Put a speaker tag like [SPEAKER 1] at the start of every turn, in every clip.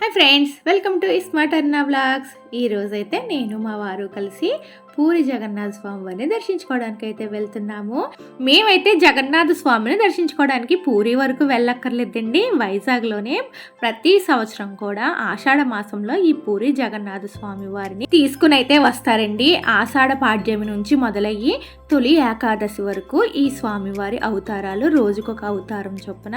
[SPEAKER 1] Hi friends welcome to smart అన్న blogs ఈ రోజైతే నేను మా వారు కలిసి పూరి జగన్నాథ స్వామి వారిని దర్శించుకోవడానికి అయితే వెళ్తున్నాము. మేమైతే జగన్నాథ స్వామిని దర్శించుకోవడానికి పూరి వరకు వెళ్ళక్కర్లేదండి. వైజాగ్లోనే ప్రతి సంవత్సరం కూడా ఆషాఢ మాసంలో ఈ పూరి జగన్నాథ స్వామి వారిని తీసుకుని అయితే వస్తారండి. ఆషాఢ పాడ్యమి నుంచి మొదలయ్యి తొలి ఏకాదశి వరకు ఈ స్వామివారి అవతారాలు రోజుకొక అవతారం చొప్పున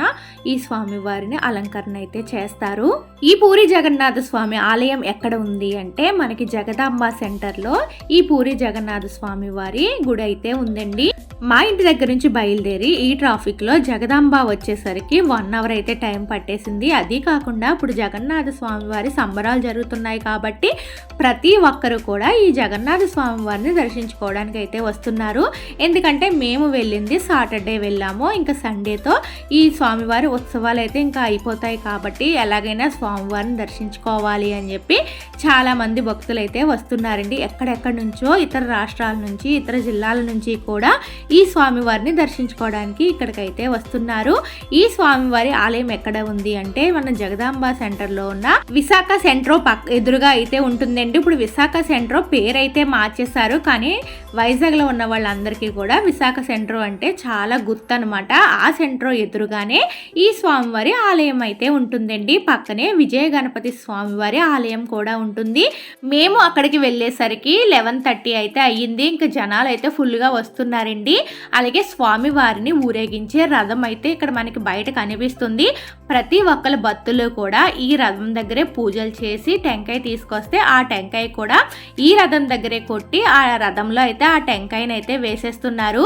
[SPEAKER 1] ఈ స్వామివారిని అలంకరణ అయితే చేస్తారు. ఈ పూరి జగన్నాథ స్వామి ఆలయం ఎక్కడ ఉంది అంటే మనకి జగదాంబ సెంటర్లో ఈ పూరి జగన్నాథ స్వామి వారి గుడి అయితే ఉందండి. మా ఇంటి దగ్గర నుంచి బయలుదేరి ఈ ట్రాఫిక్లో జగదాంబ వచ్చేసరికి వన్ అవర్ అయితే టైం పట్టేసింది. అది కాకుండా ఇప్పుడు జగన్నాథ స్వామి వారి సంబరాలు జరుగుతున్నాయి కాబట్టి ప్రతి ఒక్కరు కూడా ఈ జగన్నాథ స్వామి వారిని దర్శించుకోవడానికి అయితే వస్తున్నారు. ఎందుకంటే మేము వెళ్ళింది సాటర్డే వెళ్ళాము. ఇంకా సండేతో ఈ స్వామివారి ఉత్సవాలు అయితే ఇంకా అయిపోతాయి కాబట్టి ఎలాగైనా స్వామివారిని దర్శించుకోవాలి అని చెప్పి చాలా మంది భక్తులు అయితే వస్తున్నారండి. ఎక్కడెక్కడి నుంచో ఇతర రాష్ట్రాల నుంచి ఇతర జిల్లాల నుంచి కూడా ఈ స్వామివారిని దర్శించుకోవడానికి ఇక్కడికైతే వస్తున్నారు. ఈ స్వామివారి ఆలయం ఎక్కడ ఉంది అంటే మన జగదాంబ సెంటర్లో ఉన్న విశాఖ సెంట్రో పక్ ఎదురుగా అయితే ఉంటుందండి. ఇప్పుడు విశాఖ సెంట్రో పేరు అయితే మార్చేశారు. కానీ వైజాగ్లో ఉన్న వాళ్ళందరికీ కూడా విశాఖ సెంట్రో అంటే చాలా గుర్తు అనమాట ఆ సెంట్రో ఎదురుగానే ఈ స్వామివారి ఆలయం అయితే ఉంటుందండి. పక్కనే విజయ గణపతి స్వామివారి ఆలయం కూడా ఉంటుంది ఉంటుంది. మేము అక్కడికి వెళ్ళేసరికి లెవెన్ థర్టీ అయితే అయ్యింది. ఇంకా జనాలు అయితే ఫుల్గా వస్తున్నారండి. అలాగే స్వామి వారిని ఊరేగించే రథం అయితే ఇక్కడ మనకి బయట కనిపిస్తుంది. ప్రతి ఒక్కరి భక్తులు కూడా ఈ రథం దగ్గరే పూజలు చేసి టెంకాయ తీసుకొస్తే ఆ టెంకాయ కూడా ఈ రథం దగ్గరే కొట్టి ఆ రథంలో అయితే ఆ టెంకాయని అయితే వేసేస్తున్నారు.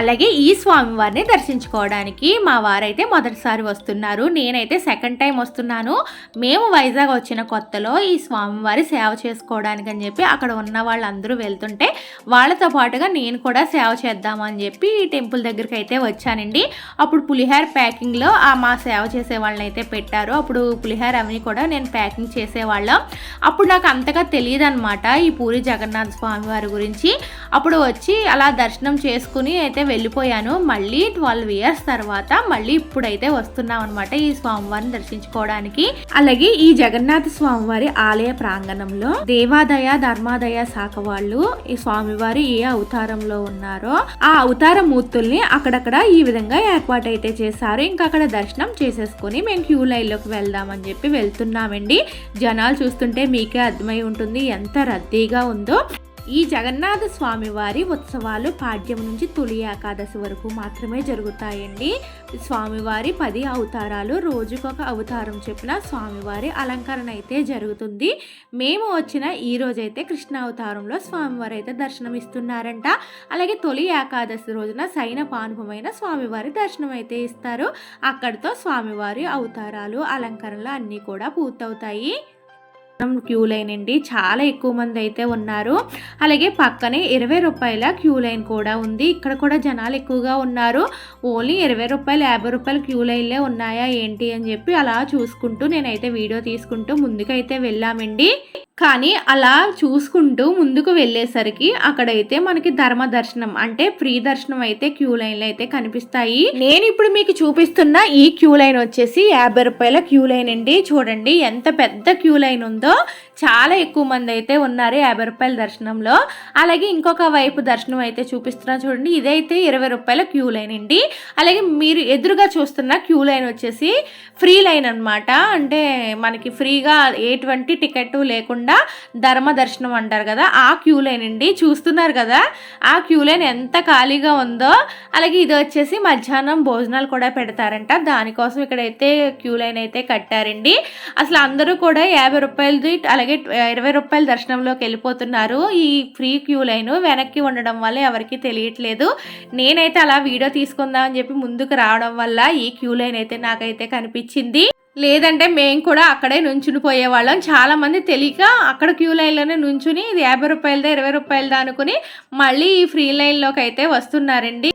[SPEAKER 1] అలాగే ఈ స్వామివారిని దర్శించుకోవడానికి మా వారైతే మొదటిసారి వస్తున్నారు. నేనైతే సెకండ్ టైం వస్తున్నాను. మేము వైజాగ్ వచ్చిన కొత్తలో ఈ స్వామివారి వారి సేవ చేసుకోవడానికి అని చెప్పి అక్కడ ఉన్న వాళ్ళందరూ వెళ్తుంటే వాళ్ళతో పాటుగా నేను కూడా సేవ చేద్దామని చెప్పి ఈ టెంపుల్ దగ్గరికి అయితే వచ్చానండి. అప్పుడు పులిహార ప్యాకింగ్లో ఆ మా సేవ చేసే వాళ్ళని అయితే పెట్టారు. అప్పుడు పులిహార అవన్నీ కూడా నేను ప్యాకింగ్ చేసేవాళ్ళం. అప్పుడు నాకు అంతగా తెలియదు అనమాట ఈ పూరి జగన్నాథ స్వామి వారి గురించి. అప్పుడు వచ్చి అలా దర్శనం చేసుకుని అయితే వెళ్ళిపోయాను. మళ్ళీ ట్వెల్వ్ ఇయర్స్ తర్వాత మళ్ళీ ఇప్పుడైతే వస్తున్నాం అనమాట ఈ స్వామివారిని దర్శించుకోవడానికి. అలాగే ఈ జగన్నాథ స్వామివారి ఆలయ ప్రాంగణంలో దేవాదయ ధర్మాదయ శాఖ వాళ్ళు ఈ స్వామివారి ఏ అవతారంలో ఉన్నారో ఆ అవతార మూర్తుల్ని అక్కడక్కడ ఈ విధంగా ఏర్పాటు అయితే చేశారు. ఇంకా అక్కడ దర్శనం చేసేసుకొని మేము క్యూ లైన్లోకి వెళ్దామని చెప్పి వెళ్తున్నామండి. జనాలు చూస్తుంటే మీకే అర్థమై ఉంటుంది ఎంత రద్దీగా ఉందో. ఈ జగన్నాథ స్వామి వారి ఉత్సవాలు పాడ్యం నుంచి తొలి ఏకాదశి వరకు మాత్రమే జరుగుతాయండి. స్వామివారి పది అవతారాలు రోజుకొక అవతారం చెప్పిన స్వామివారి అలంకరణ అయితే జరుగుతుంది. మేము వచ్చిన ఈ రోజైతే కృష్ణ అవతారంలో స్వామివారు అయితే దర్శనం ఇస్తున్నారంట అలాగే తొలి ఏకాదశి రోజున సైన పానుభమైన స్వామివారి దర్శనం అయితే ఇస్తారు. అక్కడితో స్వామివారి అవతారాలు అలంకరణలు అన్నీ కూడా పూర్తవుతాయి. క్యూ లైన్ అండి. చాలా ఎక్కువ మంది అయితే ఉన్నారు. అలాగే పక్కనే ఇరవై రూపాయల క్యూ లైన్ కూడా ఉంది. ఇక్కడ కూడా జనాలు ఎక్కువగా ఉన్నారు. ఓన్లీ ఇరవై రూపాయలు యాభై రూపాయలు క్యూ లైన్లే ఉన్నాయా ఏంటి అని చెప్పి అలా చూసుకుంటూ నేనైతే వీడియో తీసుకుంటూ ముందుకైతే వెళ్ళామండి. కానీ అలా చూసుకుంటూ ముందుకు వెళ్ళేసరికి అక్కడైతే మనకి ధర్మ దర్శనం అంటే ఫ్రీ దర్శనం అయితే క్యూ లైన్లు అయితే కనిపిస్తాయి. నేను ఇప్పుడు మీకు చూపిస్తున్న ఈ క్యూ లైన్ వచ్చేసి యాభై రూపాయల క్యూ లైన్ అండి. చూడండి ఎంత పెద్ద క్యూ లైన్ ఉందో 더 చాలా ఎక్కువ మంది అయితే ఉన్నారు యాభై రూపాయల దర్శనంలో. అలాగే ఇంకొక వైపు దర్శనం అయితే చూపిస్తున్నా చూడండి. ఇదైతే ఇరవై రూపాయల క్యూ లైన్ అండి. అలాగే మీరు ఎదురుగా చూస్తున్న క్యూ లైన్ వచ్చేసి ఫ్రీ లైన్ అనమాట అంటే మనకి ఫ్రీగా ఎటువంటి టికెట్ లేకుండా ధర్మ దర్శనం అంటారు కదా ఆ క్యూ లైన్ అండి. చూస్తున్నారు కదా ఆ క్యూ లైన్ ఎంత ఖాళీగా ఉందో. అలాగే ఇది వచ్చేసి మధ్యాహ్నం భోజనాలు కూడా పెడతారంట. దానికోసం ఇక్కడైతే క్యూ లైన్ అయితే కట్టారండి. అసలు అందరూ కూడా యాభై రూపాయలది అలాగే ఇరవై రూపాయల దర్శనంలోకి వెళ్ళిపోతున్నారు. ఈ ఫ్రీ క్యూ లైన్ వెనక్కి ఉండడం వల్ల ఎవరికి తెలియట్లేదు. నేనైతే అలా వీడియో తీసుకుందామని చెప్పి ముందుకు రావడం వల్ల ఈ క్యూ లైన్ అయితే నాకైతే కనిపించింది. లేదంటే మేము కూడా అక్కడే నుంచుని పోయేవాళ్ళం. చాలా మంది తెలియక అక్కడ క్యూ లైన్లోనే నుంచుని ఇది యాభై రూపాయలదా ఇరవై రూపాయలదా అనుకుని మళ్ళీ ఈ ఫ్రీ లైన్లోకి అయితే వస్తున్నారండి.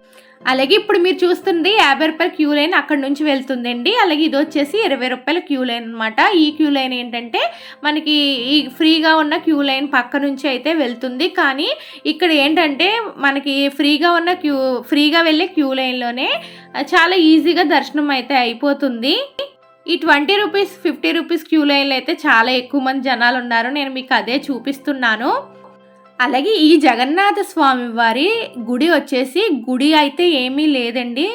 [SPEAKER 1] అలాగే ఇప్పుడు మీరు చూస్తుంది యాభై రూపాయల క్యూ లైన్ అక్కడ నుంచి వెళ్తుందండి. అలాగే ఇది వచ్చేసి ఇరవై రూపాయల క్యూ లైన్ అనమాట ఈ క్యూ లైన్ ఏంటంటే మనకి ఈ ఫ్రీగా ఉన్న క్యూ లైన్ పక్క నుంచి అయితే వెళ్తుంది. కానీ ఇక్కడ ఏంటంటే మనకి ఫ్రీగా ఉన్న క్యూ ఫ్రీగా వెళ్ళే క్యూ లైన్లోనే చాలా ఈజీగా దర్శనం అయితే అయిపోతుంది. ఈ twenty rupees fifty rupees queue లైన్లో అయితే చాలా ఎక్కువ మంది జనాలు ఉన్నారు. నేను మీకు అదే చూపిస్తున్నాను. అలాగే ఈ జగన్నాథ స్వామి వారి గుడి వచ్చేసి గుడి అయితే ఏమీ లేదండి.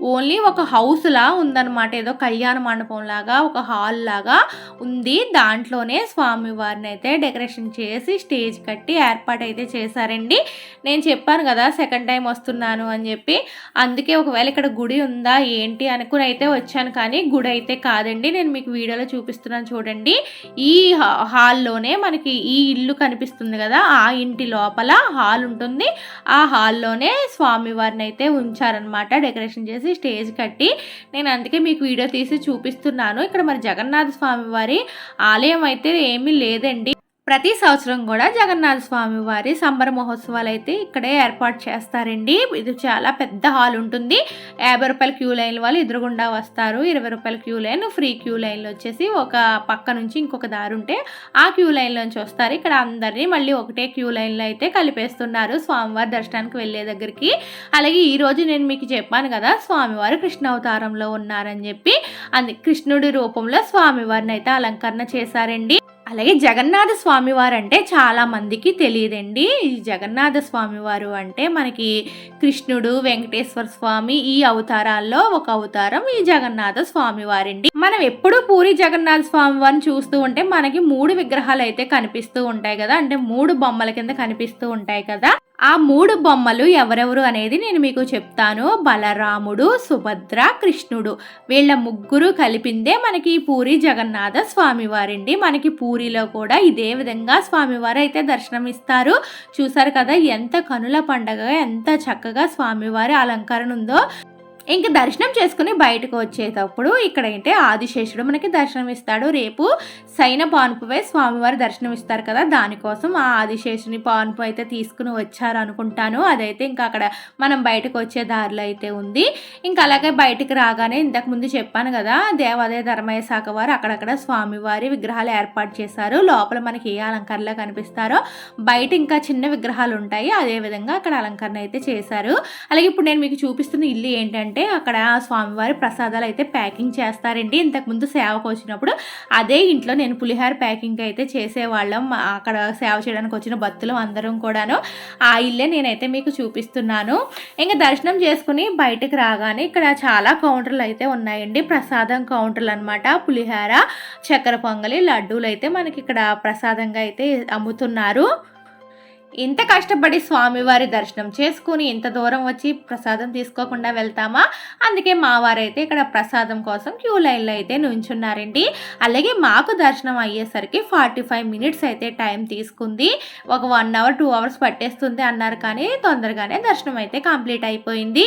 [SPEAKER 1] ఓన్లీ ఒక హౌస్ లా ఉందన్నమాట. ఏదో కళ్యాణ మండపం లాగా ఒక హాల్ లాగా ఉంది. దాంట్లోనే స్వామి వారిని అయితే డెకరేషన్ చేసి స్టేజ్ కట్టి ఏర్పాటు అయితే చేశారండి. నేను చెప్పాను కదా సెకండ్ టైం వస్తున్నాను అని చెప్పి. అందుకే ఒకవేళ ఇక్కడ గుడి ఉందా ఏంటి అనుకుని అయితే వచ్చాను. కానీ గుడి అయితే కాదండి. నేను మీకు వీడియోలో చూపిస్తున్నాను చూడండి. ఈ హాల్లోనే మనకి ఈ ఇల్లు కనిపిస్తుంది కదా ఆ ఇంటి లోపల హాల్ ఉంటుంది. ఆ హాల్లోనే స్వామివారిని అయితే ఉంచారనమాట డెకరేషన్ చేసి. స్టేజ్ కట్టి నేను అందుకే మీకు వీడియో తీసి చూపిస్తున్నాను. ఇక్కడ మరి జగన్నాథ స్వామి వారి ఆలయం అయితే ఏమీ లేదండి. ప్రతి సంవత్సరం కూడా జగన్నాథ స్వామి వారి సంబర మహోత్సవాలు అయితే ఇక్కడే ఏర్పాటు చేస్తారండి. ఇది చాలా పెద్ద హాల్ ఉంటుంది. యాభై రూపాయల క్యూ లైన్ వాళ్ళు ఎదురుగుండా వస్తారు. ఇరవై రూపాయల క్యూ లైన్ ఫ్రీ క్యూ లైన్లో వచ్చేసి ఒక పక్క నుంచి ఇంకొక దారి ఉంటే ఆ క్యూ లైన్లోంచి నుంచి వస్తారు. ఇక్కడ అందరినీ మళ్ళీ ఒకటే క్యూ లైన్లో అయితే కలిపేస్తున్నారు స్వామివారి దర్శనానికి వెళ్ళే దగ్గరికి. అలాగే ఈరోజు నేను మీకు చెప్పాను కదా స్వామివారు కృష్ణ అవతారంలో ఉన్నారని చెప్పి. అందు కృష్ణుడి రూపంలో స్వామివారిని అయితే అలంకరణ చేశారండి. అలాగే జగన్నాథ స్వామివారు అంటే చాలా మందికి తెలియదండి. ఈ జగన్నాథ స్వామివారు అంటే మనకి కృష్ణుడు వెంకటేశ్వర స్వామి ఈ అవతారాల్లో ఒక అవతారం ఈ జగన్నాథ స్వామివారండి. మనం ఎప్పుడు పూరి జగన్నాథ స్వామి వారిని చూస్తూ ఉంటే మనకి మూడు విగ్రహాలు అయితే కనిపిస్తూ ఉంటాయి కదా. అంటే మూడు బొమ్మల కింద కనిపిస్తూ ఉంటాయి కదా. ఆ మూడు బొమ్మలు ఎవరెవరు అనేది నేను మీకు చెప్తాను. బలరాముడు సుభద్ర కృష్ణుడు. వీళ్ళ ముగ్గురు కలిపిందే మనకి పూరి జగన్నాథ స్వామివారండి. మనకి పూరిలో కూడా ఇదే విధంగా స్వామివారు అయితే దర్శనం ఇస్తారు. చూసారు కదా ఎంత కనుల పండగ ఎంత చక్కగా స్వామివారి అలంకరణ ఉందో. ఇంకా దర్శనం చేసుకుని బయటకు వచ్చేటప్పుడు ఇక్కడ ఆదిశేషుడు మనకి దర్శనం ఇస్తాడు రేపు సైన పానుపుపై స్వామివారి దర్శనం ఇస్తారు కదా దానికోసం ఆ ఆదిశేషుని పానుపు అయితే తీసుకుని వచ్చారు అనుకుంటాను అదైతే ఇంకా అక్కడ మనం బయటకు వచ్చే దారిలో అయితే ఉంది. ఇంకా అలాగే బయటకు రాగానే ఇంతకు ముందు చెప్పాను కదా దేవాదాయ ధర్మయ శాఖ వారు అక్కడక్కడ స్వామివారి విగ్రహాలు ఏర్పాటు చేశారు. లోపల మనకి ఏ అలంకరణలో కనిపిస్తారో బయట ఇంకా చిన్న విగ్రహాలు ఉంటాయి. అదే విధంగా అక్కడ అలంకరణ అయితే చేశారు. అలాగే ఇప్పుడు నేను మీకు చూపిస్తున్న ఇల్లు ఏంటంటే అక్కడ స్వామివారి ప్రసాదాలు అయితే ప్యాకింగ్ చేస్తారండి. ఇంతకుముందు సేవకు వచ్చినప్పుడు అదే ఇంట్లో నేను పులిహార ప్యాకింగ్ అయితే చేసేవాళ్ళం. అక్కడ సేవ చేయడానికి వచ్చిన భక్తులు అందరం కూడాను. ఆ ఇల్లే నేనైతే మీకు చూపిస్తున్నాను. ఇంకా దర్శనం చేసుకుని బయటకు రాగానే ఇక్కడ చాలా కౌంటర్లు అయితే ఉన్నాయండి. ప్రసాదం కౌంటర్లు అనమాట పులిహార చక్కెర పొంగలి లడ్డూలు అయితే మనకి ఇక్కడ ప్రసాదంగా అయితే అమ్ముతున్నారు. ఇంత కష్టపడి స్వామివారి దర్శనం చేసుకుని ఇంత దూరం వచ్చి ప్రసాదం తీసుకోకుండా వెళ్తామా? అందుకే మా వారైతే ఇక్కడ ప్రసాదం కోసం క్యూ లైన్లో అయితే నుంచున్నారండి. అలాగే మాకు దర్శనం అయ్యేసరికి ఫార్టీ ఫైవ్ మినిట్స్ అయితే టైం తీసుకుంది. ఒక వన్ అవర్ టూ అవర్స్ పట్టేస్తుంది అన్నారు కానీ తొందరగానే దర్శనం అయితే కంప్లీట్ అయిపోయింది.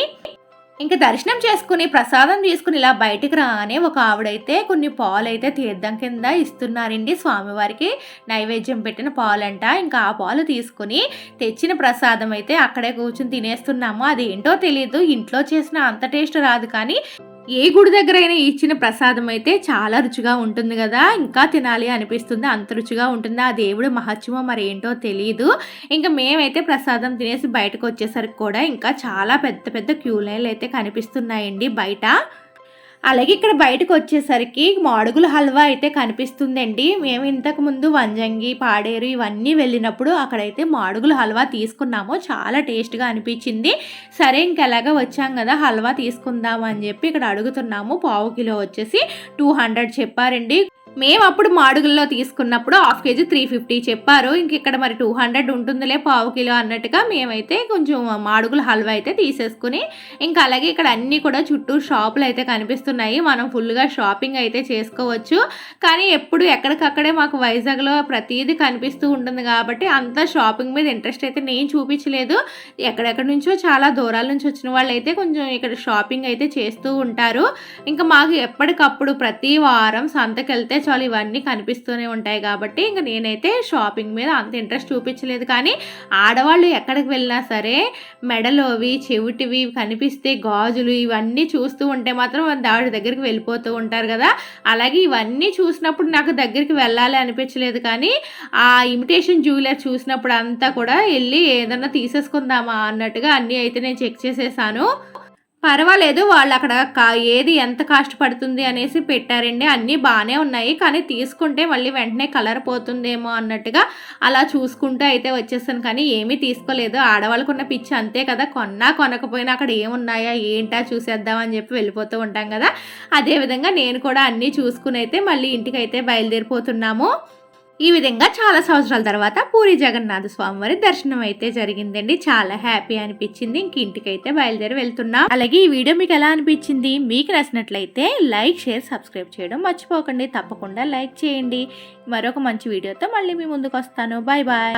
[SPEAKER 1] ఇంకా దర్శనం చేసుకుని ప్రసాదం తీసుకుని ఇలా బయటికి రాగానే ఒక ఆవిడైతే కొన్ని పాలు అయితే తీర్థం కింద ఇస్తున్నారండి స్వామివారికి. నైవేద్యం పెట్టిన పాలంట. ఇంకా ఆ పాలు తీసుకుని తెచ్చిన ప్రసాదం అయితే అక్కడే కూర్చుని తినేస్తున్నాము. అది ఏంటో తెలియదు ఇంట్లో చేసిన అంత టేస్ట్ రాదు కానీ ఏ గుడి దగ్గర అయినా ఇచ్చిన ప్రసాదం అయితే చాలా రుచిగా ఉంటుంది కదా. ఇంకా తినాలి అనిపిస్తుంది. అంత రుచిగా ఉంటుంది? ఆ దేవుడు మహత్యమో మరి ఏంటో తెలియదు ఇంకా మేమైతే ప్రసాదం తినేసి బయటకు వచ్చేసరికి కూడా ఇంకా చాలా పెద్ద పెద్ద క్యూ లైన్లు అయితే కనిపిస్తున్నాయండి బయట. అలాగే ఇక్కడ బయటకు వచ్చేసరికి మాడుగుల హల్వా అయితే కనిపిస్తుందండి. మేము ఇంతకు ముందు వంజంగి పాడేరు ఇవన్నీ వెళ్ళినప్పుడు అక్కడైతే మాడుగుల హల్వా తీసుకున్నాము. చాలా టేస్ట్గా అనిపించింది. సరే ఇంకెలాగా వచ్చాం కదా హల్వా తీసుకుందాం అని చెప్పి ఇక్కడ అడుగుతున్నాము. పావు కిలో వచ్చేసి టూ హండ్రెడ్ చెప్పారండి. మేము అప్పుడు మాడుగుల్లో తీసుకున్నప్పుడు హాఫ్ కేజీ త్రీ ఫిఫ్టీ చెప్పారు. ఇంక ఇక్కడ మరి టూ హండ్రెడ్ ఉంటుందిలే పావు కిలో అన్నట్టుగా మేమైతే కొంచెం మాడుగుల హల్వా అయితే తీసేసుకుని ఇంకా అలాగే ఇక్కడ అన్నీ కూడా చుట్టూ షాపులు అయితే కనిపిస్తున్నాయి. మనం ఫుల్గా షాపింగ్ అయితే చేసుకోవచ్చు. కానీ ఎప్పుడు ఎక్కడికక్కడే మాకు వైజాగ్లో ప్రతిదీ కనిపిస్తూ ఉంటుంది కాబట్టి అంత షాపింగ్ మీద ఇంట్రెస్ట్ అయితే నేను చూపించలేదు. ఎక్కడెక్కడి నుంచో చాలా దూరాల నుంచి వచ్చిన వాళ్ళు అయితే కొంచెం ఇక్కడ షాపింగ్ అయితే చేస్తూ ఉంటారు. ఇంకా మాకు ఎప్పటికప్పుడు ప్రతి వారం సంతకెళ్తే చాలు ఇవన్నీ కనిపిస్తూనే ఉంటాయి కాబట్టి ఇంకా నేనైతే షాపింగ్ మీద అంత ఇంట్రెస్ట్ చూపించలేదు. కానీ ఆడవాళ్ళు ఎక్కడికి వెళ్ళినా సరే మెడలోవి చెవిటివి కనిపిస్తే గాజులు ఇవన్నీ చూస్తూ ఉంటే మాత్రం ఆవిడ దగ్గరికి వెళ్ళిపోతూ ఉంటారు కదా. అలాగే ఇవన్నీ చూసినప్పుడు నాకు దగ్గరికి వెళ్ళాలి అనిపించలేదు. కానీ ఆ ఇమిటేషన్ జ్యువెలర్ చూసినప్పుడు అంతా కూడా వెళ్ళి ఏదన్నా తీసేసుకుందామా అన్నట్టుగా అన్నీ అయితే నేను చెక్ చేసేసాను. పర్వాలేదు వాళ్ళు అక్కడ కా ఏది ఎంత కాస్ట్ పడుతుంది అనేసి పెట్టారండి. అన్నీ బాగానే ఉన్నాయి. కానీ తీసుకుంటే మళ్ళీ వెంటనే కలర్ పోతుందేమో అన్నట్టుగా అలా చూసుకుంటూ అయితే వచ్చేసాను. కానీ ఏమీ తీసుకోలేదు. ఆడవాళ్ళకున్న పిచ్చి అంతే కదా. కొన్నా కొనకపోయినా అక్కడ ఏమున్నాయా ఏంటా చూసేద్దామని చెప్పి వెళ్ళిపోతూ ఉంటాం కదా. అదేవిధంగా నేను కూడా అన్నీ చూసుకుని అయితే మళ్ళీ ఇంటికి అయితే బయలుదేరిపోతున్నాము. ఈ విధంగా చాలా సంవత్సరాల తర్వాత పూరి జగన్నాథ స్వామి వారి దర్శనం అయితే జరిగిందండి. చాలా హ్యాపీ అనిపించింది. ఇంక ఇంటికైతే బయలుదేరి వెళ్తున్నాం. అలాగే ఈ వీడియో మీకు ఎలా అనిపించింది? మీకు నచ్చినట్లయితే లైక్ షేర్ సబ్స్క్రైబ్ చేయడం మర్చిపోకండి. తప్పకుండా లైక్ చేయండి. మరొక మంచి వీడియోతో మళ్ళీ మీ ముందుకు వస్తాను. Bye bye